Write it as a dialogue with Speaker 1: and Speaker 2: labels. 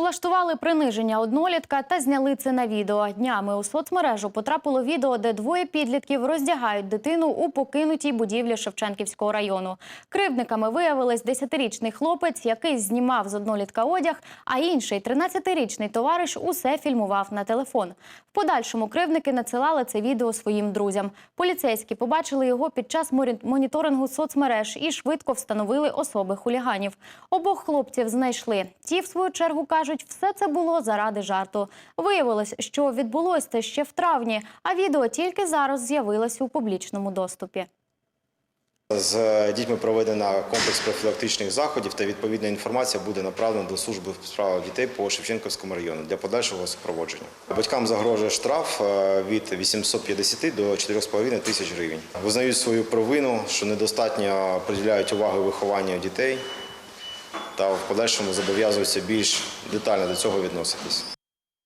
Speaker 1: Влаштували приниження однолітка та зняли це на відео. Днями у соцмережу потрапило відео, де двоє підлітків роздягають дитину у покинутій будівлі Шевченківського району. Кривдниками виявились 10-річний хлопець, який знімав з однолітка одяг, а інший 13-річний товариш усе фільмував на телефон. В подальшому кривдники надсилали це відео своїм друзям. Поліцейські побачили його під час моніторингу соцмереж і швидко встановили особи хуліганів. Обох хлопців знайшли. Ті, в свою чергу, кажуть, все це було заради жарту. Виявилось, що відбулось це ще в травні, а відео тільки зараз з'явилось у публічному доступі.
Speaker 2: З е, дітьми проведено комплекс профілактичних заходів та відповідна інформація буде направлена до служби в справах дітей по Шевченківському району для подальшого супроводження. Батькам загрожує штраф е, від 850 до 4,5 тисяч гривень. Визнають свою провину, що недостатньо приділяють увагу вихованню дітей та в подальшому зобов'язуються більш детально до цього відноситись.